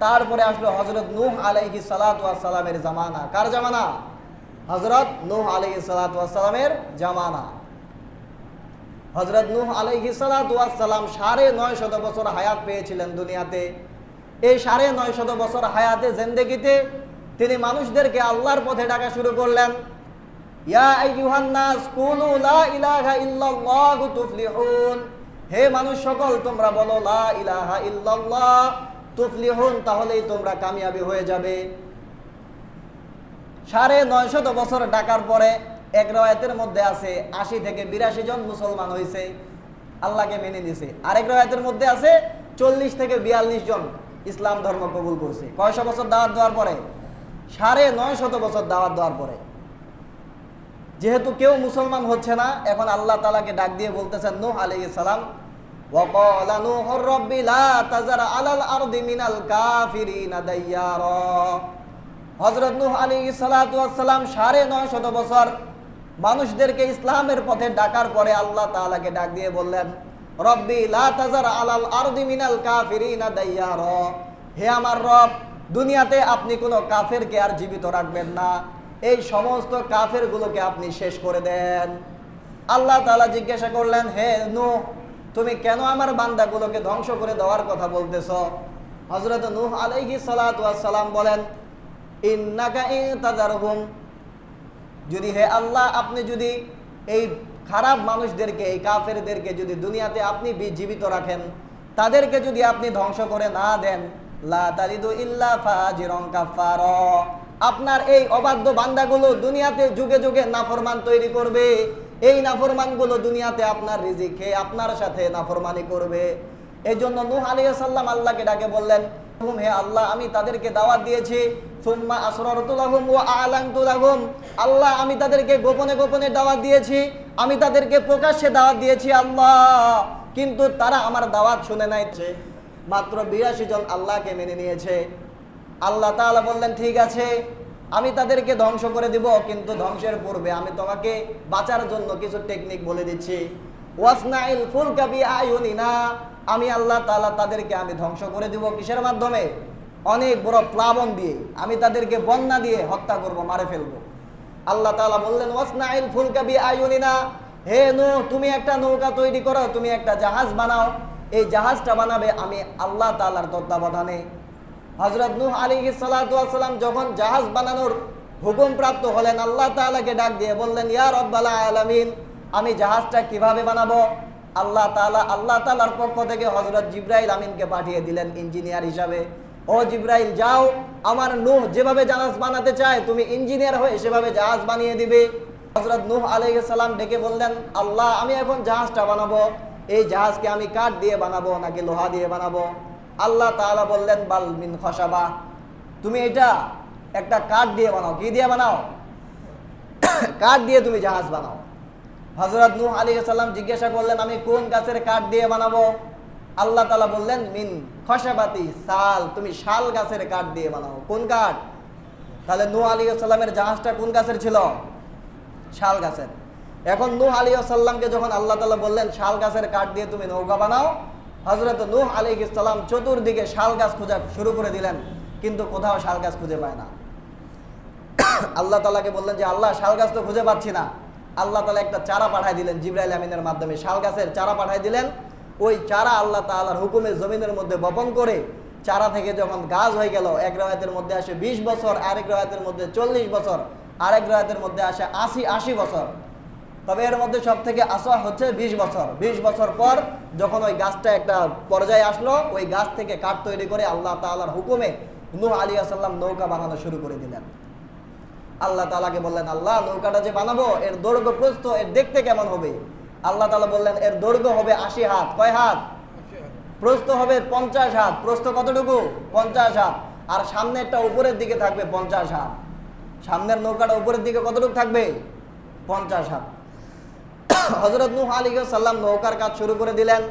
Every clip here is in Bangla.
তারপরে আসলো হজরত নূহ আলাইহি সালামের জামানা। কার জামানা? হজরত নূহ আলাইহি সালামের জামানা। হজরত নূহ আলাইহি সালাম সাড়ে নয় শত বছর হায়াত পেয়েছিলেন দুনিয়াতে। এই সাড়ে নয় শত বছর হায়াতে, জেন্দেগিতে তিনি মানুষদেরকে আল্লাহর পথে ডাকা শুরু করলেন। হে মানুষ সকল, তোমরা বলো লা ইলাহা তুফলিহুন, তাহলেই তোমরা কামিয়াবি হয়ে যাবে। সাড়ে নয়শত বছর ডাকার পরে এক রয়াতের মধ্যে আছে, আশি থেকে বিরাশি জন মুসলমান হয়েছে আল্লাহকে মেনে নিছে। আরেক রয়াতের মধ্যে আছে, চল্লিশ থেকে বিয়াল্লিশ জন ইসলাম ধর্ম কবুল করছে। কয়শো বছর দাওয়াত দেওয়ার পরে? সাড়ে নয় শত বছর দাওয়াত দেওয়ার পরে। যেহেতু কেউ মুসলমান হচ্ছে না, এখন আল্লাহ তালাকে ডাক দিয়ে বলতেছেন, নূহ আলাইহিস সালাম وقال نوح رب لا تذر على الأرض من الكافرين ديارا হজরত নূহ আলী সালাম সাড়ে নয় শত বছর মানুষদেরকে ইসলামের পথে ডাকার পরে আল্লাহ তাআলাকে ডাক দিয়ে বললেন রব্বি লা তাজার আলাল আরদি মিনাল কাফিরিনা দাইয়ার হে আমার রব দুনিয়াতে আপনি কোনো কাফেরকে আর জীবিত রাখবেন না এই সমস্ত কাফেরগুলোকে আপনি শেষ করে দেন আল্লাহ তাআলা জিজ্ঞাসা করলেন হে নূহ তুমি কেন আমার বান্দাগুলোকে ধ্বংস করে দেওয়ার কথা বলতেছ? হজরত নূহ আলাইহি সালাম বলেন যদি হে আল্লাহ, আপনি যদি এই খারাপ মানুষদেরকে, এই কাফেরদেরকে যদি দুনিয়াতে আপনি জীবিত রাখেন, তাদেরকে যদি আপনি ধ্বংস করে না দেন ইল্লা কাফার আপনার এই অবাধ্য বান্দাগুলো দুনিয়াতে যুগে যুগে নাফরমান তৈরি করবে। এই নাফরমানগুলো দুনিয়াতে আপনার রিজিক আপনার সাথে নাফরমানি করবে। এই জন্য নূহ সালাম আল্লাহকে ডাকে বললেন, হুম, হে আল্লাহ, আমি তাদেরকে দাওয়াত দিয়েছি। সুম্মা আসরারতু লাহুম ওয়া আল্লাহ, আমি তাদেরকে গোপনে গোপনে দাওয়াত দিয়েছি। আমি তাদেরকে প্রকাশ্যে দাওয়াত দিয়েছি, আল্লাহ। কিন্তু তারা আমার দাওয়াত শুনে নাই। মাত্র বিরাশি জন আল্লাহকে মেনে নিয়েছে। আল্লাহ তাআলা বললেন, ঠিক আছে আমি তাদেরকে ধ্বংস করে দিব, কিন্তু ধ্বংসের পূর্বে আমি তোমাকে বাঁচার জন্য কিছু টেকনিক বলে দিচ্ছি। ওয়াসনাইল ফুলকা বিআয়ুনিনা আমি আল্লাহ তালা তাদেরকে আমি ধ্বংস করে দিব কিসের মাধ্যমে? অনেক বড় প্লাবন দিয়ে আমি তাদেরকে বন্যা দিয়ে হত্যা করব, মারে ফেলব। আল্লাহ তালা বললেন, ওয়াসনাইল ফুলকা বিআয়ুনিনা হে নূহ, তুমি একটা নৌকা তৈরি করো, তুমি একটা জাহাজ বানাও। এই জাহাজটা বানাবে আমি আল্লাহ তালার তত্ত্বাবধানে। হজরত নূহ আলী সালাম যখন জাহাজ বানানোর হুকুম প্রাপ্ত হলেন, আল্লাহ তাআলাকে ডাক দিয়ে বললেন, ইয়া রব্বাল আলামিন, আমি জাহাজটা কীভাবে বানাবো? আল্লাহ তাআলা, আল্লাহ তাআলার পক্ষ থেকে হজরত জিব্রাইল আমিনকে পাঠিয়ে দিলেন ইঞ্জিনিয়ার হিসাবে। ও জিব্রাইল, যাও, আমার নূহ যেভাবে জাহাজ বানাতে চায়, তুমি ইঞ্জিনিয়ার হয়ে সেভাবে জাহাজ বানিয়ে দিবে। হজরত নূহ আলাইহিস সালাম ডেকে বললেন, আল্লাহ, আমি এখন জাহাজটা বানাবো। এই জাহাজকে আমি কাঠ দিয়ে বানাবো, নাকি লোহা দিয়ে বানাবো? আল্লাহ তাআলা বললেন, বাল মিন খসাবা। তুমি এটা একটা কাঠ দিয়ে বানাও। কি দিয়ে বানাও? কাঠ দিয়ে তুমি জাহাজ বানাও। হজরত নূহ আলী সাল্লাম জিজ্ঞাসা করলেন, আমি কোন গাছের কাঠ দিয়ে বানাবো? আল্লাহ তালা বললেন, মিন খসাবাতি শাল। তুমি শাল গাছের কাঠ দিয়ে বানাও। কোন কাঠ? তাহলে নূহ আলী সাল্লামের জাহাজটা কোন গাছের ছিল? শাল গাছের। এখন নূহ আলী সাল্লামকে যখন আল্লাহ তাআলা বললেন, শাল গাছের কাঠ দিয়ে তুমি নৌকা বানাও হজরত নূহ আলী ইসলাম চতুর্দিকে শাল গাছ খোঁজা শুরু করে দিলেন, কিন্তু কোথাও শাল গাছ খুঁজে পায় না। আল্লাহ তালাকে বললেন যে, আল্লাহ, শাল গাছ তো খুঁজে পাচ্ছি না। আল্লাহ তালা একটা চারা পাঠাই দিলেন জিব্রাইল আমিনের মাধ্যমে। শাল গাছের চারা পাঠাই দিলেন। ওই চারা আল্লাহ তালার হুকুমে জমিনের মধ্যে বপন করে চারা থেকে যখন গাছ হয়ে গেল, এক রায়াতের মধ্যে আসে বিশ বছর, আরেক রায়াতের মধ্যে চল্লিশ বছর, আরেক রায়াতের মধ্যে আসে আশি আশি বছর। তবে এর মধ্যে সব থেকে আসা হচ্ছে বিশ বছর। বিশ বছর পর যখন ওই গাছটা একটা পর্যায়ে আসলো, ওই গাছ থেকে কাঠ তৈরি করে আল্লাহ তাআলার হুকুমে নূহ আলী আসাল্লাম নৌকা বানানো শুরু করে দিলেন। আল্লাহ তাআলাকে বললেন, আল্লাহ, নৌকাটা যে বানাবো, এর দৈর্ঘ্য প্রস্থ, এর দেখতে কেমন হবে? আল্লাহ তালা বললেন, এর দৈর্ঘ্য হবে আশি হাত। কয় হাত? প্রস্থ হবে পঞ্চাশ হাত। প্রস্থ কতটুকু? পঞ্চাশ হাত। আর সামনেরটা উপরের দিকে থাকবে পঞ্চাশ হাত। সামনের নৌকাটা উপরের দিকে কতটুকু থাকবে? পঞ্চাশ হাত। হজরত নূহ আলী সাল্লাম নৌকার কাজ শুরু করে দিলেন।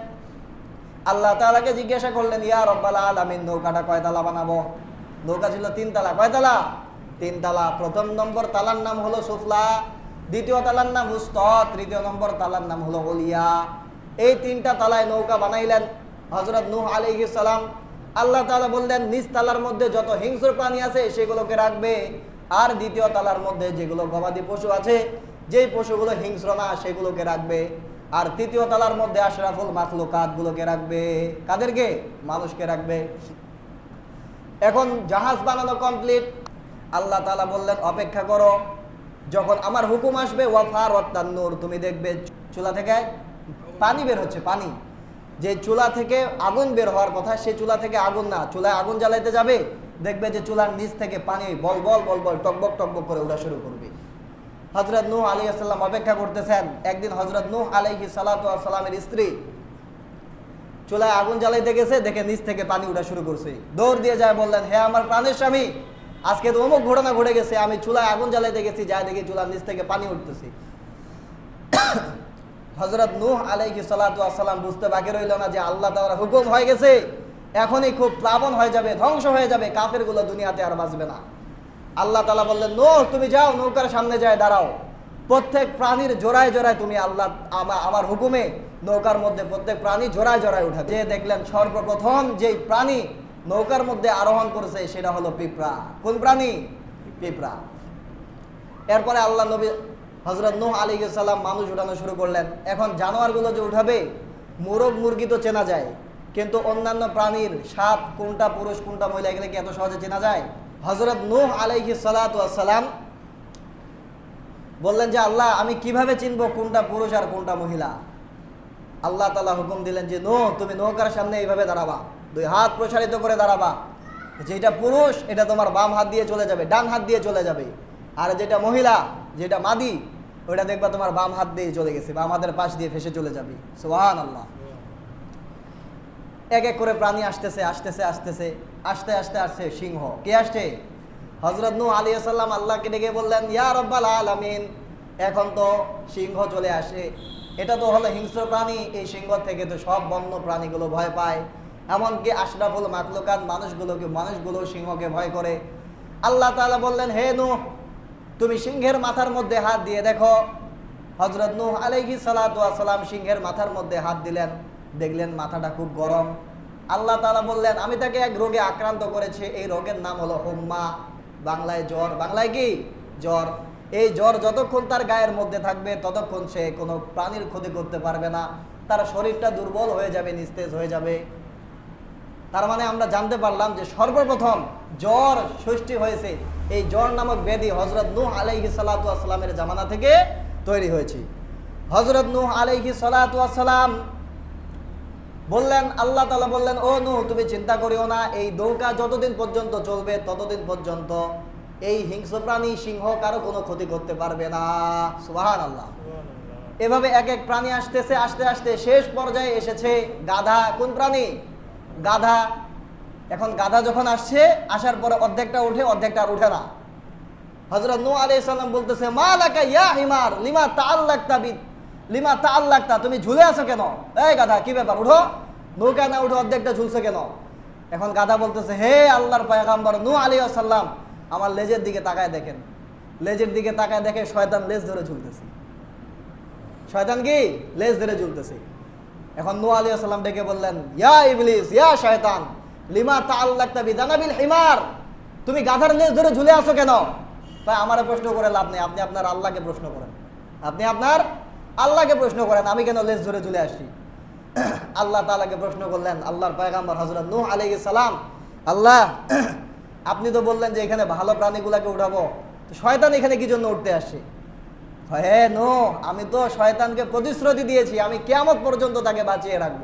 আল্লাহ তালাকে জিজ্ঞাসা করলেন, ইয়া রব্বাল আলামিন, নৌকাটা কয় তালা বানাবো? নৌকা ছিল তিন তালা। কয় তালা? তিন তালা। প্রথম নম্বর তালার নাম হলো সুফলা, দ্বিতীয় তালার নাম হুস্ত তৃতীয় নম্বর তালার নাম হলো হলিয়া এই তিনটা তালায় নৌকা বানাইলেন হজরত নূহ আলী সালাম। আল্লাহ তালা বললেন, নিচ তালার মধ্যে যত হিংস্র প্রাণী আছে, সেগুলোকে রাখবে। আর দ্বিতীয় তালার মধ্যে যেগুলো গবাদি পশু আছে যেই পশুগুলো হিংস্র না, সেগুলোকে রাখবে। আর তৃতীয় তালার মধ্যে আশরাফুল মাখলুকাত গুলোকে রাখবে। কাদেরকে? মানুষকে রাখবে। এখন জাহাজ বানানো কমপ্লিট আল্লাহ তালা বললেন, অপেক্ষা করো। যখন আমার হুকুম আসবে ওয়াফার নূর, তুমি দেখবে চুলা থেকে পানি বের হচ্ছে, পানি। যে চুলা থেকে আগুন বের হওয়ার কথা, সে চুলা থেকে আগুন না। চুলায় আগুন জ্বালাইতে যাবে, দেখবে যে চুলার নিচ থেকে পানি বল বল বল বল, টকবক টকবক করে ওঠা শুরু করবে। হজরত নূহ আলী আসসালাম অপেক্ষা করতেছেন। একদিন হজরত নূহ আলাইহি সালামের স্ত্রী চুলায় আগুন জ্বালাইতে গেছে, দেখে নিচ থেকে পানি উঠা শুরু করছে। দৌড় দিয়ে যায় বললেন, হে আমার প্রাণের স্বামী, আজকে তো অমুক ঘটনা ঘটে গেছে, আমি চুলায় আগুন জ্বালাইতে গেছি যা দেখি চুলার নিচ থেকে পানি উঠতেছে হজরত নূহ আলাইহি সালাম বুঝতে বাকি রইল না যে আল্লাহ তাআলা হুকুম হয়ে গেছে। এখনই খুব প্লাবন হয়ে যাবে, ধ্বংস হয়ে যাবে কাফেরগুলো দুনিয়াতে আর বাঁচবে না। আল্লাহ তালা বললেন নূহ তুমি যাও, নৌকার সামনে যায়, দাঁড়াও। প্রত্যেক প্রাণীর জোড়ায় জোড়ায় তুমি আল্লাহ, আমা- আমার হুকুমে নৌকার মধ্যে প্রত্যেক প্রাণী জোড়ায় জোড়ায় উঠা। যে দেখলেন সর্বপ্রথম যেই প্রাণী নৌকার মধ্যে আরোহণ করেছে, সেটা হলো পিঁপড়া। কোন প্রাণী? পিঁপড়া। এরপরে আল্লাহ নবী হজরত নূহ আলী সাল্লাম মানুষ উঠানো শুরু করলেন। এখন জানোয়ারগুলো যে উঠাবে, মোরগ, মুরগি তো চেনা যায়। কিন্তু অন্যান্য প্রাণীর সাপ, কোনটা পুরুষ, কোনটা মহিলা, এগুলো কি এত সহজে চেনা যায়? হজরত নূহ আলাইহি সালাম বললেন যে, আল্লাহ, আমি কীভাবে চিনবো কোনটা পুরুষ আর কোনটা মহিলা? আল্লাহ তালা হুকুম দিলেন যে নো তুমি নৌকার সামনে এইভাবে দাঁড়াবা। দুই হাত প্রসারিত করে দাঁড়াবা। যেটা পুরুষ, এটা তোমার বাম হাত দিয়ে চলে যাবে, ডান হাত দিয়ে চলে যাবে। আর যেটা মহিলা, যেটা মাদি, ওইটা দেখবা তোমার বাম হাত দিয়ে চলে গেছে, বাম হাতের পাশ দিয়ে ফেসে চলে যাবে। সোহান আল্লাহ এক এক করে প্রাণী আসতেছে আসতেছে আসতেছে, আসতে আসতে আসছে সিংহ। কে আসছে? হজরত নূ আলী সাল্লাম আল্লাহকে ডেকে বললেন, ইয়া রব্বাল আলামিন। এখন তো সিংহ চলে আসে। এটা তো হলো হিংস্র প্রাণী, এই সিংহ থেকে তো সব বন্য প্রাণীগুলো ভয় পায়। এমনকি আশরাফুল মাকলুকাত মানুষগুলোকে, মানুষগুলো সিংহকে ভয় করে। আল্লাহ তাআলা বললেন, হে নূহ, তুমি সিংহের মাথার মধ্যে হাত দিয়ে দেখো। হজরত নূহ আলাইহি সালাম সিংহের মাথার মধ্যে হাত দিলেন। দেখলেন মাথাটা খুব গরম। আল্লাহ তালা বললেন, আমি তাকে এক রোগে আক্রান্ত করেছি। এই রোগের নাম হলো হোম্মা। বাংলায় জ্বর। বাংলায় কি? জ্বর। এই জ্বর যতক্ষণ তার গায়ের মধ্যে থাকবে, ততক্ষণ সে কোনো প্রাণীর ক্ষতি করতে পারবে না। তার শরীরটা দুর্বল হয়ে যাবে, নিস্তেজ হয়ে যাবে। তার মানে আমরা জানতে পারলাম যে সর্বপ্রথম জ্বর সৃষ্টি হয়েছে। এই জ্বর নামক ব্যাধি হজরত নূহ আলাইহি সালাতামের জামানা থেকে তৈরি হয়েছে। হজরত নূহ আলাইহি সালাতাম বললেন, আল্লাহ তালা বললেন, ও নু তুমি চিন্তা করিও না, এই নৌকা যতদিন পর্যন্ত চলবে, ততদিন পর্যন্ত এই হিংস্র প্রাণী, সিংহ কারও কোনো ক্ষতি করতে পারবে না। সুবাহান আল্লাহ এভাবে এক এক প্রাণী আসতেছে, আস্তে আস্তে শেষ পর্যায়ে এসেছে গাধা। কোন প্রাণী? গাধা। এখন গাধা যখন আসছে, আসার পরে অর্ধেকটা উঠে, অর্ধেকটা আর উঠে না। হজরত নু আলাইহিস সালাম বলতেছে মা লাকা ইয়া হিমার, লিমা তাআল্লাকতা বি লিমা তাআল্লাকতা, তুমি ঝুলে আছো কেন? এই গাধা, কি ব্যাপার? উঠো। নৌকা না উঠো অর্ধেকটা ঝুলছে কেন? এখন গাধা বলতেছে, হে আল্লাহর পয়গাম্বর নূ আলাইহিস সালাম আমার লেজের দিকে তাকায় দেখেন। লেজের দিকে তাকায় দেখে শয়তান লেজ ধরে ঝুলতেছে। শয়তান কি? লেজ ধরে ঝুলতেছে। এখন নু আলী সাল্লাম ডেকে বললেন, ইয়া ইবলিস, ইয়া শয়তান, লিমা তা আল্লাহ তাআল্লাকতা বিদানাবিল হিমার, তুমি গাধার লেজ ধরে ঝুলে আছো কেন? তাই আমার প্রশ্ন করে লাভ নেই। আপনি আপনার আল্লাহকে প্রশ্ন করেন। আপনি আপনার আল্লাহকে প্রশ্ন করেন, আমি কেন লেজ ধরে চলে আসি আল্লাহ তাআলাকে প্রশ্ন করলেন, আল্লাহর পয়গাম্বর হযরত নূহ আলাইহিস সালাম, আল্লাহ, আপনি তো বললেন যে এখানে ভালো প্রাণীগুলাকে উঠাবো তো শয়তান এখানে কি জন্য উঠতে আসছে? হে নো আমি তো শয়তানকে প্রতিশ্রুতি দিয়েছি, আমি কেয়ামত পর্যন্ত তাকে বাঁচিয়ে রাখব।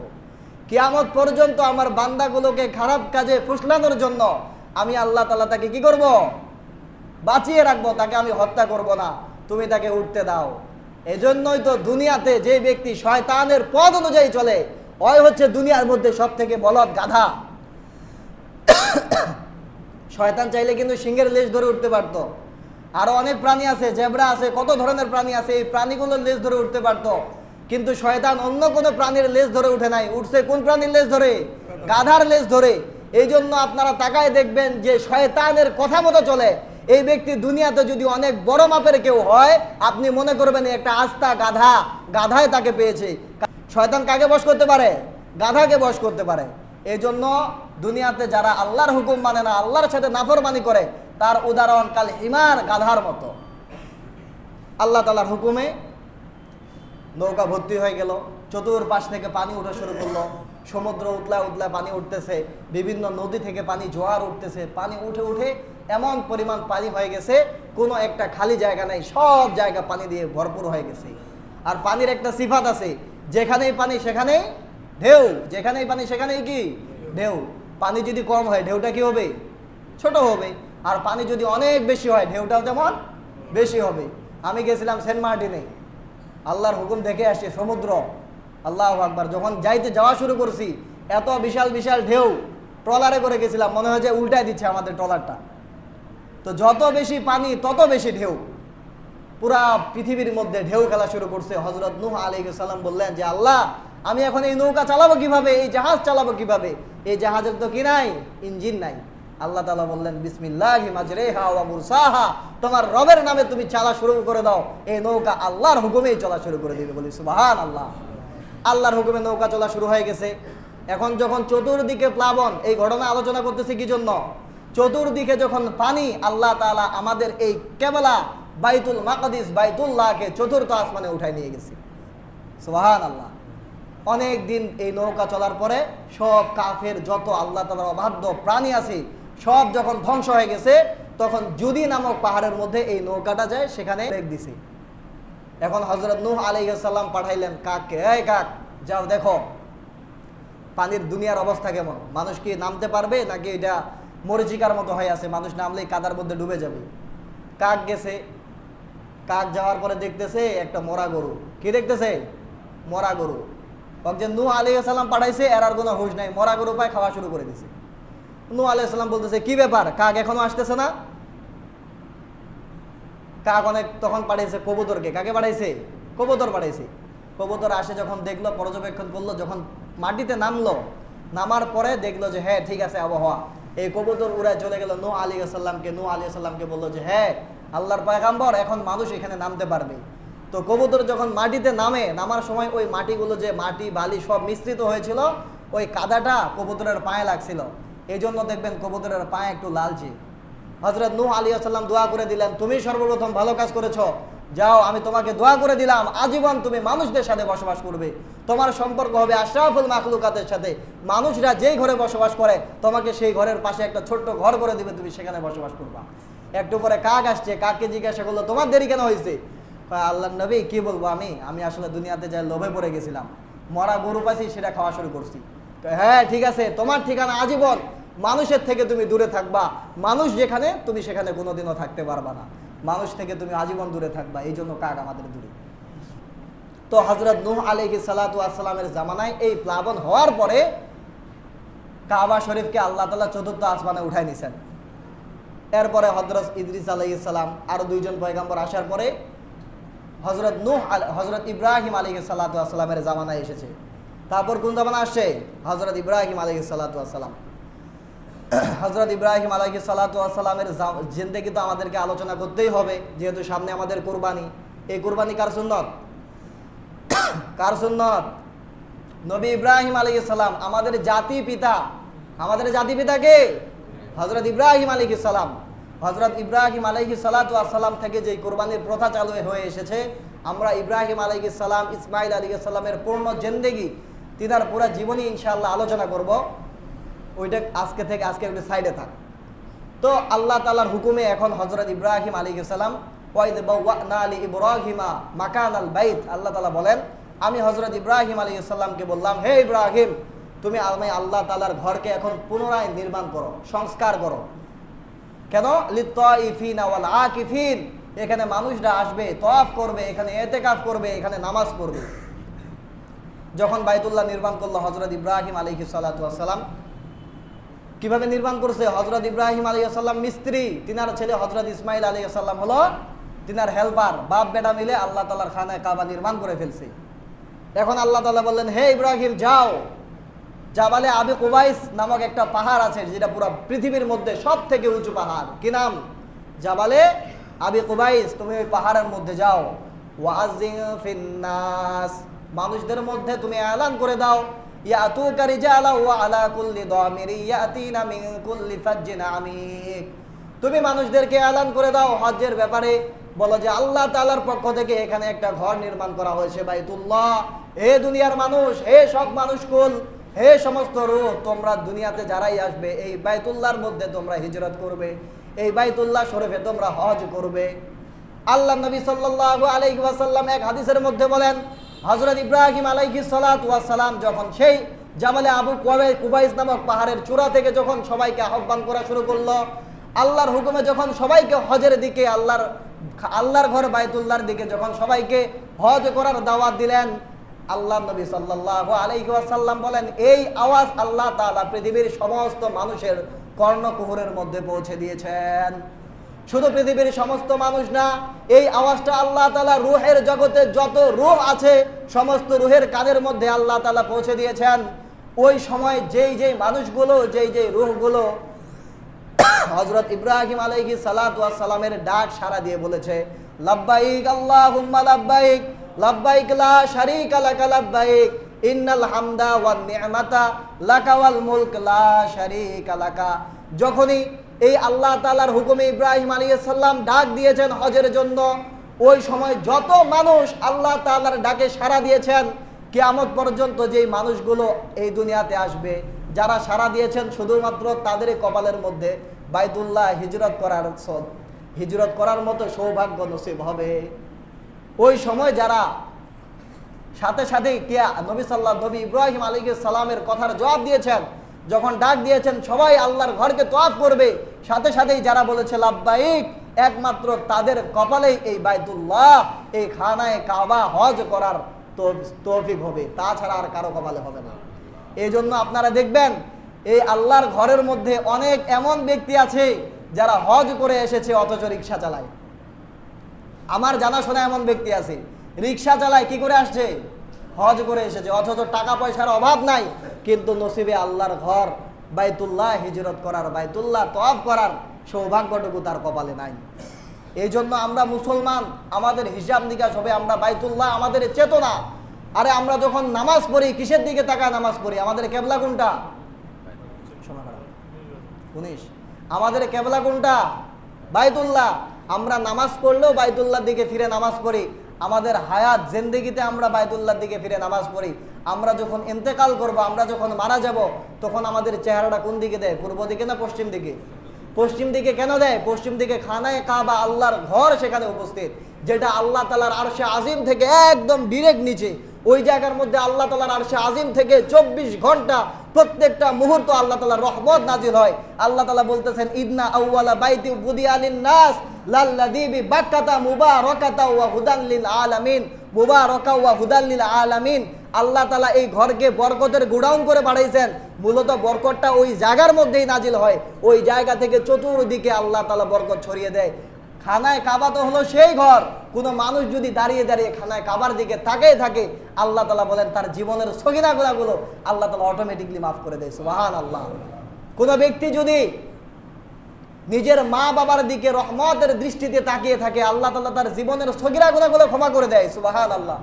কেয়ামত পর্যন্ত আমার বান্দাগুলোকে খারাপ কাজে ফুসলানোর জন্য আমি আল্লাহ তালা তাকে কি করব? বাঁচিয়ে রাখব, তাকে আমি হত্যা করব না, তুমি তাকে উঠতে দাও। এজন্যই তো দুনিয়াতে যে ব্যক্তি শয়তানের পদ অনুযায়ী চলে, ওই হচ্ছে দুনিয়ার মধ্যে সব থেকে বলদ গাধা। শয়তান চাইলে কিন্তু সিংহের লেজ ধরে উঠতে পারতো। আরও অনেক প্রাণী আছে, জেবরা আছে, কত ধরনের প্রাণী আছে, এই প্রাণীগুলোর লেজ ধরে উঠতে পারতো। কিন্তু শয়তান অন্য কোনো প্রাণীর লেজ ধরে উঠে নাই। উঠছে কোন প্রাণীর লেজ ধরে? গাধার লেজ ধরে। এই জন্য আপনারা তাকায় দেখবেন যে শয়তানের কথা মতো চলে। এই ব্যক্তি দুনিয়াতে যদি অনেক বড় মাপের কেউ হয়, আপনি মনে করবেন একটা আস্থা, গাধা গাধায় তাকে পেয়েছে। শয়তান কাকে বশ করতে পারে? গাধাকে বশ করতে পারে। এই জন্য দুনিয়াতে যারা আল্লাহর হুকুম মানে না, আল্লাহর সাথে নাফরমানি করে, তার উদাহরণ কাল হিমার গাধার মতো। আল্লাহ তালার হুকুমে নৌকা ভর্তি হয়ে গেল চতুর পাশ থেকে পানি উঠা শুরু করল। সমুদ্র উতলা উতলা পানি উঠতেছে, বিভিন্ন নদী থেকে পানি জোয়ার উঠতেছে, পানি উঠে উঠে এমন পরিমাণ পানি হয়ে গেছে, কোনো একটা খালি জায়গা নেই, সব জায়গা পানি দিয়ে ভরপুর হয়ে গেছে। আর পানির একটা সিফাত আছে, যেখানেই পানি সেখানেই ঢেউ, যেখানেই পানি সেখানেই কি? ঢেউ। পানি যদি কম হয়, ঢেউটা কি হবে? ছোট হবে। আর পানি যদি অনেক বেশি হয়, ঢেউটাও যেমন বেশি হবে। আমি গেছিলাম সেন্ট মার্টিনে। আল্লাহর হুকুম দেখে আসছে, সমুদ্র আল্লাহ আকবার, যখন যাইতে যাওয়া শুরু করছি, এত বিশাল বিশাল ঢেউ, ট্রলারে করে গেছিলাম, মনে হয় যে উল্টায় দিচ্ছে আমাদের ট্রলারটা। তো যত বেশি পানি, তত বেশি ঢেউ। পুরা পৃথিবীর মধ্যে ঢেউ খেলা শুরু করছে। হজরত নুহ আলী সাল্লাম বললেন যে, আল্লাহ, আমি এখন এই নৌকা চালাবো কীভাবে? এই জাহাজ চালাবো কীভাবে? এই জাহাজের তো কি নাই? ইঞ্জিন নাই। আল্লাহ তালা বললেন, বিসমিল্লাহি মাজরেহা ওয়া মুরসাহা, তোমার রবের নামে তুমি চালা শুরু করে দাও। এই নৌকা আল্লাহর হুকুমেই চলা শুরু করে দিবে। বলি সুবাহান আল্লাহ আল্লাহর হুকুমে নৌকা চলা শুরু হয়ে গেছে। এখন যখন চতুর্দিকে প্লাবন, এই ঘটনা আলোচনা করতেছে কি জন্য? চতুর্দিকে যখন পানি, আল্লাহ তাআলা আমাদের এই কেবলা বাইতুল মাকাদিস বাইতুল্লাহকে চতুর্থ আসমানে উঠায় নিয়ে গেছে। সোহান আল্লাহ অনেক দিন এই নৌকা চলার পরে সব কাফের যত আল্লাহ তালার অবাধ্য প্রাণী আছে, সব যখন ধ্বংস হয়ে গেছে, তখন জুদি নামক পাহাড়ের মধ্যে এই নৌকাটা যায়, সেখানে দিছে। এখন হজরত নূহ আলাইসাল্লাম পাঠাইলেন কাককে, এই কাক, যাও দেখো, পানির দুনিয়ার অবস্থা কেমন? মানুষ কি নামতে পারবে নাকি এটা মরিচিকার মতো হয়ে আছে? মানুষ নামলেই কাদার মধ্যে ডুবে যাবে। কাক গেছে, কাক যাওয়ার পরে দেখতেছে একটা মরা গরু। কি দেখতেছে? মরা গরু। যে নূহ আলী সাল্লাম পাঠাইছে, এর আর কোনো হুশ নাই। মরা গরু পায়, খাওয়া শুরু করে দিছে। নূহ আলী সাল্লাম বলতেছে, কি ব্যাপার? কাক এখনও আসতেছে না? কাক অনেক তখন পাঠাইছে কবুতরকে। কাকে পাঠাইছে কবুতর পাঠাইছে কবুতর আসে যখন দেখল, পর্যবেক্ষণ করল, যখন মাটিতে নামলো, নামার পরে দেখল যে হ্যাঁ ঠিক আছে, আবহাওয়া। এই কবুতর উড়ায় চলে গেল নূ আলী সাল্লামকে নূ আলী সাল্লামকে বলল যে হ্যাঁ আল্লাহর পয়গাম্বর, এখন মানুষ এখানে নামতে পারবে। তো কবুতর যখন মাটিতে নামে, নামার সময় ওই মাটিগুলো যে মাটি, বালি সব মিশ্রিত হয়েছিল, ওই কাদাটা কবুতরের পায়ে লাগছিল। এই জন্য দেখবেন কবুতরের পায়ে একটু লালচে। হজরত নূহ আলী আসাল্লাম দোয়া করে দিলেন, তুমি সর্বপ্রথম ভালো কাজ করেছ। যাও, আমি তোমাকে দোয়া করে দিলাম। আজীবন তুমি মানুষদের সাথে বসবাস করবে। তোমার সম্পর্ক হবে আশরাফুল মাখলুকাতের সাথে। মানুষরা যেই ঘরে বসবাস করে, তোমাকে সেই ঘরের পাশে একটা ছোট্ট ঘর করে দিবে, তুমি সেখানে বসবাস করবা। একটু পরে কাক আসছে, কাককে জিজ্ঞাসা করল, তোমার দেরি কেন হয়েছে? আল্লাহ নবী, কি বলব আমি? আমি আসলে দুনিয়াতে যাই লোভে পড়ে গেছিলাম। মরা গরু পাইছি, সেটা খাওয়া শুরু করছি। হ্যাঁ ঠিক আছে। তোমার ঠিকানা আজীবন মানুষের থেকে তুমি দূরে থাকবা। মানুষ যেখানে, তুমি সেখানে কোনোদিনও থাকতে পারবা না। মানুষ থেকে তুমি আজীবন দূরে থাকবা। এই জন্য কাক আমাদের দূরে? তো হজরত নুহ আলহি সালাতামের জামানায় এই প্লাবন হওয়ার পরে কাবা শরীফকে আল্লাহ তালা চতুর্থ আসমানে উঠাই নিছেন। এরপরে হজরত ইদ্রিস আলাইহিস সালাম আরও দুইজন পয়গাম্বর আসার পরে হজরত নূহ হজরত ইব্রাহিম আলী সাল্লাতামের জামানায় এসেছে। তারপর কোন জামানা আসছে? হজরত ইব্রাহিম আলী সাল্লাতাম হজরত ইব্রাহিম আলহি সাল্লাতামের জিন্দেগি তো আমাদেরকে আলোচনা করতেই হবে, যেহেতু সামনে আমাদের কোরবানি। এই কোরবানি কার সুন্নত? কার সুন্নত? নবী ইব্রাহিম আলী সালাম, আমাদের জাতি পিতা। আমাদের জাতি পিতা কে? হজরত ইব্রাহিম আলী সালাম। হজরত ইব্রাহিম আলহি সালাম থেকে যে কোরবানির প্রথা চালু হয়ে এসেছে, আমরা ইব্রাহিম আলহি সালাম ইসমাইল আলী সালামের পূর্ণ জেন্দেগি, তিনার পুরা জীবনী ইনশাআল্লাহ আলোচনা করব। ওইটা আজকে থেকে, আজকে একটু সাইডে থাক। তো আল্লাহ তালার হুকুমে এখন হজরত ইব্রাহিম আলী সালাম, ওয়াইদ বাওয়ানা আলী ইব্রাহিমা মাকান আল বাইত আল্লাহ তালা বলেন, আমি হজরত ইব্রাহিম আলী সাল্লামকে বললাম, হে ইব্রাহিম, তুমি আমি আল্লাহ তালার ঘরকে এখন পুনরায় নির্মাণ করো, সংস্কার করো। কেন? লিত্তাইফিন ওয়াল আকিফিন এখানে মানুষরা আসবে তফ করবে, এখানে এতেকাফ করবে, এখানে নামাজ পড়বে। যখন বাইতুল্লাহ নির্মাণ করল হজরত ইব্রাহিম আলী সালাম কীভাবে নির্মাণ করছে? হজরত ইব্রাহিম আলী সাল্লাম মিস্ত্রি। তিনার ছেলে হজরত ইসমাইল আলী সাল্লাম হলো তিনার হেল্পার বাপ, বেটা মিলে আল্লাহ তালার খানায় কাবা নির্মাণ করে ফেলছে। এখন আল্লাহ তালা বললেন, হে ইব্রাহিম, যাও। জাবালে আবি কুবাইস নামক একটা পাহাড় আছে যেটা পুরো পৃথিবীর মধ্যে সব থেকে উঁচু পাহাড়। কি নাম? জাবালে আবি কুবাইস, তুমি ওই পাহাড়ের মধ্যে যাও। ওয়াজিং ফিন্নাস মানুষদের মধ্যে তুমি এলান করে দাও। ইয়াতুকা রিজালা ওয়া আলা কুল্লি দামিরি ইয়াতিনা মিন কুল্লি ফাজ্জিন আমিক। তুমি মানুষদেরকে এলান করে দাও হজ্জের ব্যাপারে। বলো যে আল্লাহ তাআলার পক্ষ থেকে এখানে একটা ঘর নির্মাণ করা হয়েছে বাইতুল্লাহ। হে দুনিয়ার মানুষ, হে সব মানুষ কুল, হে সমস্ত রূহ তোমরা দুনিয়াতে যারাই আসবে, এই বাইতুল্লাহর মধ্যে তোমরা হিজরত করবে, এই বাইতুল্লাহ শরীফে তোমরা হজ করবে। আল্লাহ নবী সাল্লাল্লাহু আলাইহি ওয়াসাল্লাম এক হাদিসের মধ্যে বলেন হযরত ইব্রাহিম আলাইহিস সালাতু সালাম যখন সেই জামালে আবু কুবাই কুবাইস নামক পাহাড়ের চূড়া থেকে যখন সবাইকে আহ্বান করা শুরু করল, আল্লাহর হুকুমে যখন সবাইকে হজের দিকে, আল্লাহর আল্লাহর ঘর বাইতুল্লাহর দিকে যখন সবাইকে হজ করার দাওয়াত দিলেন আল্লাহ নবী সাল্লাল্লাহু আলাইহি ওয়াসাল্লাম বলেন, এই আওয়াজ আল্লাহ তাআলা পৃথিবীর সমস্ত মানুষের কর্ণকুহরের মধ্যে পৌঁছে দিয়েছেন। শুধু পৃথিবীর সমস্ত মানুষ না, এই আওয়াজটা আল্লাহ তালা রুহের জগতে যত রুহ আছে, সমস্ত রুহের কানের মধ্যে আল্লাহ তালা পৌঁছে দিয়েছেন। ওই সময় যেই যেই মানুষগুলো, যেই যেই রুহগুলো হজরত ইব্রাহিম আলাইহি সালাতু ওয়াস সালামের ডাক সারা দিয়ে বলেছে, লাব্বাইক আল্লাহুম্মা লাব্বাইক লাব্বাইক লা শারীকা লাকা লাব্বাইক, ইন্নাল হামদা ওয়ান নি'মাতা, লাকা মুলক লা শারীকা লাকা। যখনই এই আল্লাহ তালার হুকুমে ইব্রাহিম আলাইহিস সালাম ডাক দিয়েছেন হজের জন্য। ওই সময় যত মানুষ আল্লাহ তালার ডাকে সাড়া দিয়েছেন, কিয়ামত পর্যন্ত যেই মানুষগুলো এই দুনিয়াতে আসবে, যারা সাড়া দিয়েছেন শুধুমাত্র তাদের কপালের মধ্যে বাইতুল্লাহ হিজরত করার হিজরত করার মতো সৌভাগ্য নসিব হবে। ওই সময় যারা সাথে সাথে কিয়া নবী সাল্লাহ নবী ইব্রাহিম আলী সালামের কথার জবাব দিয়েছেন যখন ডাক দিয়েছেন, সবাই আল্লাহর ঘরকে তোয়াফ করবে। সাথে সাথেই যারা বলেছে লাভবাহিক একমাত্র তাদের কপালেই এই বাইতুল্লাহ, এই খানায় কাবা হজ করার তৌফিক হবে। তাছাড়া আর কারও কপালে হবে না। এই জন্য আপনারা দেখবেন, এই আল্লাহর ঘরের মধ্যে অনেক এমন ব্যক্তি আছে, যারা হজ করে এসেছে, অথচ রিক্সা চালায়। আমার জানাশোনা এমন ব্যক্তি আছে, রিক্সা চালায় কি করে আসছে? হজ করে এসেছে। অথচ টাকা পয়সার অভাব নাই, কিন্তু নসিবে আল্লাহর ঘর, বাইতুল্লাহ হিজরত করার, বাইতুল্লাহ তফ করার সৌভাগ্যটুকু তার কপালে নাই। এই জন্য আমরা মুসলমান, আমাদের হিসাব নিকাশ হবে, আমরা বাইতুল্লাহ আমাদের চেতনা। আরে আমরা যখন নামাজ পড়ি, কিসের দিকে তাকায় নামাজ পড়ি? আমাদের কেবলা কোনটা? উনিশ আমাদের কেবলা কোনটা? বাইতুল্লাহ। আমরা নামাজ পড়লেও বাইতুল্লাহর দিকে ফিরে নামাজ পড়ি। আমাদের হায়াত জেন্দিগিতে আমরা বায়তুল্লার দিকে ফিরে নামাজ পড়ি। আমরা যখন ইন্তেকাল করব, আমরা যখন মারা যাব, তখন আমাদের চেহারাটা কোন দিকে দেয়? পূর্ব দিকে না পশ্চিম দিকে? পশ্চিম দিকে কেন দেয়? পশ্চিম দিকে খানায় কাবা আল্লাহর ঘর সেখানে উপস্থিত, যেটা আল্লাহ তালার আরশে আজিম থেকে একদম ডিরেক্ট নিচে। ওই জায়গার মধ্যে আল্লাহ তালার আরশে আজিম থেকে চব্বিশ ঘণ্টা প্রত্যেকটা মুহূর্ত আল্লাহ তালার রহমত নাজিল হয়। আল্লাহ তালা বলতেছেন, ইদনা আউয়ালা বাইতি বুদি আলিন নাস লাল্লাদিবি বাক্কাতা মুবারাকাতা ওয়া হুদান লিল আলামিন। মুবারাকা ওয়া হুদান লিল আলামিন। আল্লাহ তালা এই ঘরকে বরকতের গোডাউন করে বাড়াইছেন। মূলত বরকতটা ওই জায়গার মধ্যেই নাজিল হয়। ওই জায়গা থেকে চতুর্দিকে আল্লাহ তালা বরকত ছড়িয়ে দেয়। খানায় কাবা তো হলো সেই ঘর। কোনো মানুষ যদি দাঁড়িয়ে দাঁড়িয়ে খানায় কাবার দিকে তাকিয়ে থাকে, আল্লাহ তালা বলেন তার জীবনের সগিনা গুণাগুলো আল্লাহ তালা অটোমেটিকলি মাফ করে দেয়। সুবাহান আল্লাহ কোনো ব্যক্তি যদি নিজের মা বাবার দিকে রহমতের দৃষ্টিতে তাকিয়ে থাকে, আল্লাহ তালা তার জীবনের সগিরা গুণাগুলো ক্ষমা করে দেয়। সুবাহান আল্লাহ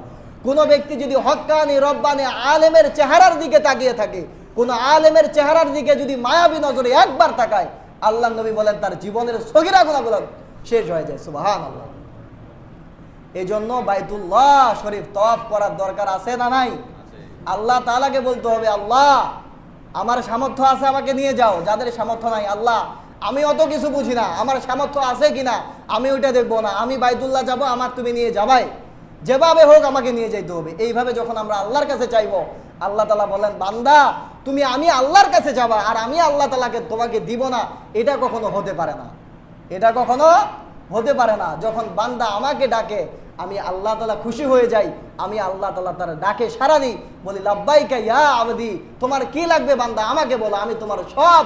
কোনো ব্যক্তি যদি হক্কানি, রব্বানি, আলেমের চেহারার দিকে তাকিয়ে থাকে, কোনো আলেমের চেহারার দিকে যদি মায়াবী নজরে একবার তাকায় আল্লাহ নবী বলেন তার জীবনের সগিরা গুণাগুলো শেষ হয়ে যায় সুবাহান আল্লাহ এই জন্য বাইতুল্লাহ শরীফ তফ করার দরকার আছে না নাই? আল্লাহ তালাকে বলতে হবে আল্লাহ আমার সামর্থ্য আছে আমাকে নিয়ে যাও। যাদের সামর্থ্য নাই আল্লাহ আমি অত কিছু বুঝি না। আমার সামর্থ্য আছে কিনা আমি ওইটা দেখব না। আমি বাইতুল্লাহ যাব আমার তুমি নিয়ে যাবাই। যেভাবে হোক আমাকে নিয়ে যেতে হবে। এইভাবে যখন আমরা আল্লাহর কাছে চাইব আল্লাহ তালা বলেন বান্দা তুমি আমি আল্লাহর কাছে যাবা আর আমি আল্লাহ তালাকে তোমাকে দিব না। এটা কখনো হতে পারে না। এটা কখনো হতে পারে না। যখন বান্দা আমাকে ডাকে, আমি আল্লাহ তালা খুশি হয়ে যাই, আমি আল্লাহ তালা তার ডাকে সারা দিই, বলি, লাব্বাইকা ইয়া আবদি, তোমার কি লাগবে বান্দা? আমাকে বলো, আমি তোমার সব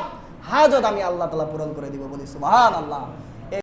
হাজত আমি আল্লাহ তালা পূরণ করে দিব। বলি সুবাহ আল্লাহ